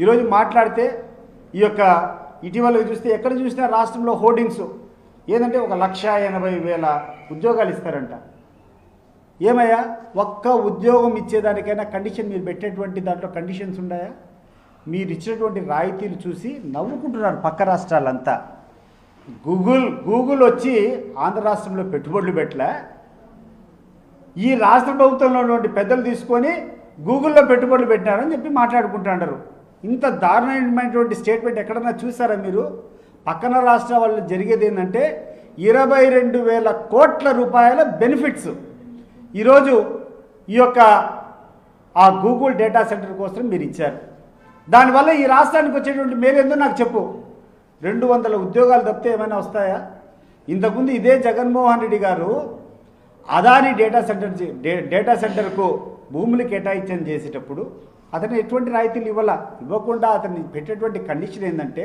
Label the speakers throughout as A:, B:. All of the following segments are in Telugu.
A: ఈరోజు మాట్లాడితే ఈ యొక్క ఇటీవల చూస్తే ఎక్కడ చూసినా రాష్ట్రంలో హోర్డింగ్స్ ఏంటంటే ఒక లక్ష ఎనభై వేల ఉద్యోగాలు ఇస్తారంట. ఏమయ్యా? ఒక్క ఉద్యోగం ఇచ్చేదానికైనా కండిషన్ మీరు పెట్టేటువంటి దాంట్లో కండిషన్స్ ఉన్నాయా? మీరు ఇచ్చినటువంటి రాయితీలు చూసి నవ్వుకుంటున్నారు పక్క రాష్ట్రాలంతా. గూగుల్ గూగుల్ వచ్చి ఆంధ్ర రాష్ట్రంలో పెట్టుబడులు పెట్టలే. ఈ రాష్ట్ర ప్రభుత్వంలో ఉన్నటువంటి పెద్దలు తీసుకొని గూగుల్లో పెట్టుబడులు పెట్టినారని చెప్పి మాట్లాడుకుంటున్నారు. ఇంత దారుణమైనటువంటి స్టేట్మెంట్ ఎక్కడన్నా చూసారా మీరు? పక్కన రాష్ట్ర వాళ్ళు జరిగేది ఏంటంటే ఇరవై రెండు వేల కోట్ల రూపాయల బెనిఫిట్స్ ఈరోజు ఈ యొక్క ఆ గూగుల్ డేటా సెంటర్ కోసం మీరు ఇచ్చారు. దానివల్ల ఈ రాష్ట్రానికి వచ్చేటువంటి మేలేందో నాకు చెప్పు. రెండు వందల ఉద్యోగాలు తప్పితే ఏమైనా వస్తాయా? ఇంతకుముందు ఇదే జగన్మోహన్ రెడ్డి గారు అదాని డేటా సెంటర్ డేటా సెంటర్కు భూములు కేటాయించని చేసేటప్పుడు అతను ఎటువంటి రాయితీలు ఇవ్వాల? ఇవ్వకుండా అతన్ని పెట్టేటువంటి కండిషన్ ఏంటంటే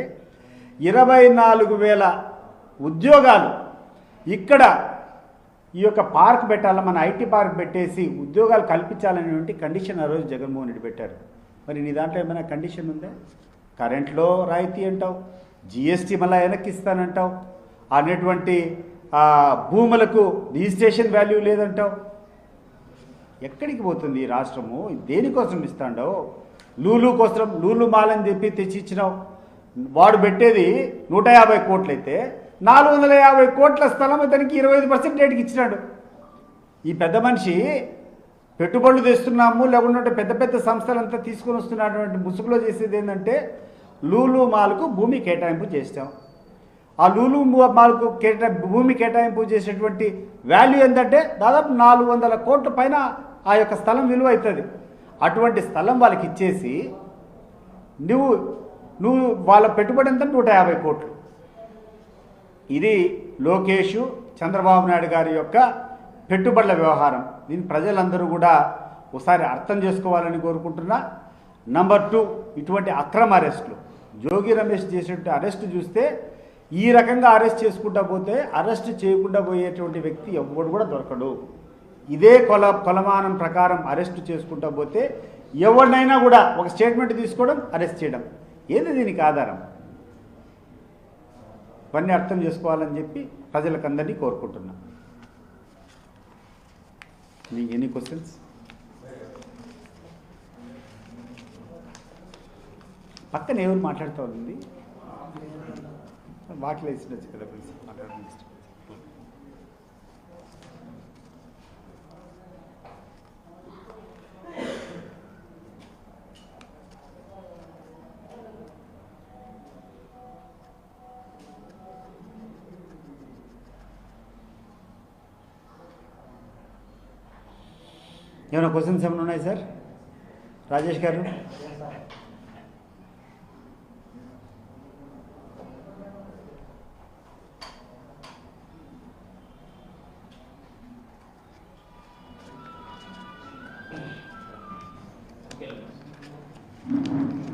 A: ఇరవై నాలుగు వేల ఉద్యోగాలు ఇక్కడ ఈ యొక్క పార్క్ పెట్టాలా? మన ఐటీ పార్క్ పెట్టేసి ఉద్యోగాలు కల్పించాలనేటువంటి కండిషన్ ఆ రోజు జగన్మోహన్ రెడ్డి పెట్టారు. మరి నీ దాంట్లో ఏమైనా కండిషన్ ఉందా? కరెంట్లో రాయితీ అంటావు జిఎస్టీ మళ్ళీ వెనక్కి ఇస్తానంటావు అనేటువంటి భూములకు రిజిస్ట్రేషన్ వాల్యూ లేదంటావు ఎక్కడికి పోతుంది ఈ రాష్ట్రము? దేనికోసం ఇస్తాడో? లూలు కోసం లూలు మాలని చెప్పి తెచ్చి ఇచ్చినావు. వాడు పెట్టేది నూట యాభై కోట్లయితే నాలుగు వందల యాభై కోట్ల స్థలం ఇతనికి ఇరవై ఐదు పర్సెంట్ రేటుకి ఇచ్చినాడు. ఈ పెద్ద మనిషి పెట్టుబడులు తెస్తున్నాము లేకుంటే పెద్ద పెద్ద సంస్థలంతా తీసుకొని వస్తున్నటువంటి ముసుగులో చేసేది ఏంటంటే లూలు మాల్కు భూమి కేటాయింపు చేస్తాం ఆ లూలు మాకు కేటా భూమి కేటాయింపు చేసేటువంటి వాల్యూ ఏంటంటే దాదాపు నాలుగు వందల కోట్ల పైన ఆ యొక్క స్థలం విలువ అవుతుంది అటువంటి స్థలం వాళ్ళకి ఇచ్చేసి నువ్వు నువ్వు వాళ్ళ పెట్టుబడి ఎంత? నూట యాభై కోట్లు. ఇది లోకేష్ చంద్రబాబు నాయుడు గారి యొక్క పెట్టుబడుల వ్యవహారం. దీన్ని ప్రజలందరూ కూడా ఒకసారి అర్థం చేసుకోవాలని కోరుకుంటున్నా. నంబర్ టూ ఇటువంటి అక్రమ అరెస్టులు. జోగి రమేష్ చేసేటువంటి అరెస్ట్ చూస్తే ఈ రకంగా అరెస్ట్ చేసుకుంటా పోతే అరెస్ట్ చేయకుండా పోయేటువంటి వ్యక్తి ఎవడు కూడా దొరకడు. ఇదే కొల కొలమానం ప్రకారం అరెస్ట్ చేసుకుంటా పోతే ఎవరినైనా కూడా ఒక స్టేట్మెంట్ తీసుకోవడం అరెస్ట్ చేయడం. ఏది దీనికి ఆధారం? ఇవన్నీ అర్థం చేసుకోవాలని చెప్పి ప్రజలకందరినీ కోరుకుంటున్నా. మీకు ఎనీ క్వశ్చన్స్ పక్కన ఎవరు మాట్లాడుతూ ఉంది? వాటిలో వేసినచ్చు కదా ప్లీజ్ మాట్లాడండి ఏమైనా క్వశ్చన్స్ ఏమైనా ఉన్నాయి సార్ రాజేష్ గారు
B: Thank you.